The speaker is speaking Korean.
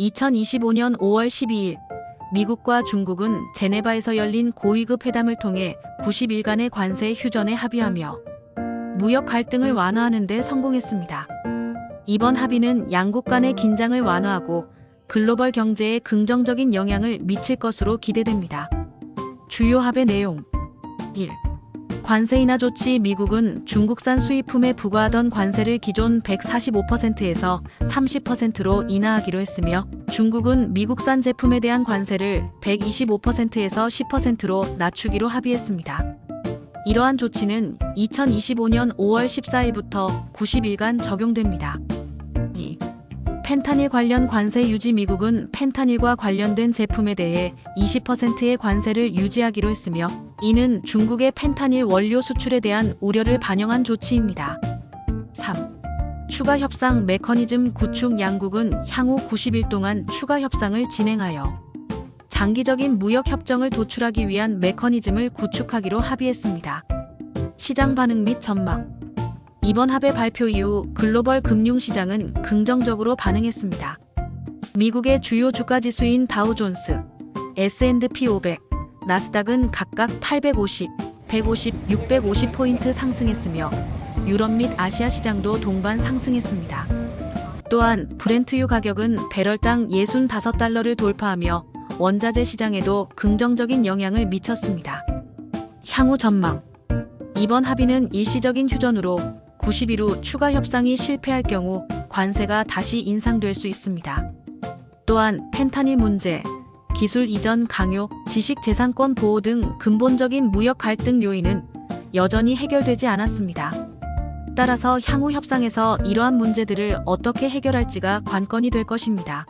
2025년 5월 12일 미국과 중국은 제네바에서 열린 고위급 회담을 통해 90일간의 관세 휴전에 합의하며 무역 갈등을 완화하는 데 성공했습니다. 이번 합의는 양국 간의 긴장을 완화하고 글로벌 경제에 긍정적인 영향을 미칠 것으로 기대됩니다. 주요 합의 내용 1. 관세 인하 조치 미국은 중국산 수입품에 부과하던 관세를 기존 145%에서 30%로 인하하기로 했으며 중국은 미국산 제품에 대한 관세를 125%에서 10%로 낮추기로 합의했습니다. 이러한 조치는 2025년 5월 14일부터 90일간 적용됩니다. 2. 펜타닐 관련 관세 유지 미국은 펜타닐과 관련된 제품에 대해 20%의 관세를 유지하기로 했으며 이는 중국의 펜타닐 원료 수출에 대한 우려를 반영한 조치입니다. 3. 추가 협상 메커니즘 구축 양국은 향후 90일 동안 추가 협상을 진행하여 장기적인 무역 협정을 도출하기 위한 메커니즘을 구축하기로 합의했습니다. 시장 반응 및 전망 이번 합의 발표 이후 글로벌 금융시장은 긍정적으로 반응했습니다. 미국의 주요 주가 지수인 다우존스, S&P 500, 나스닥은 각각 850, 150, 650 포인트 상승했으며 유럽 및 아시아 시장도 동반 상승했습니다. 또한 브렌트유 가격은 배럴당 65달러를 돌파하며 원자재 시장에도 긍정적인 영향을 미쳤습니다. 향후 전망 이번 합의는 일시적인 휴전으로 90일 후 추가 협상이 실패할 경우 관세가 다시 인상될 수 있습니다. 또한 펜타닐 문제, 기술 이전 강요, 지식 재산권 보호 등 근본적인 무역 갈등 요인은 여전히 해결되지 않았습니다. 따라서 향후 협상에서 이러한 문제들을 어떻게 해결할지가 관건이 될 것입니다.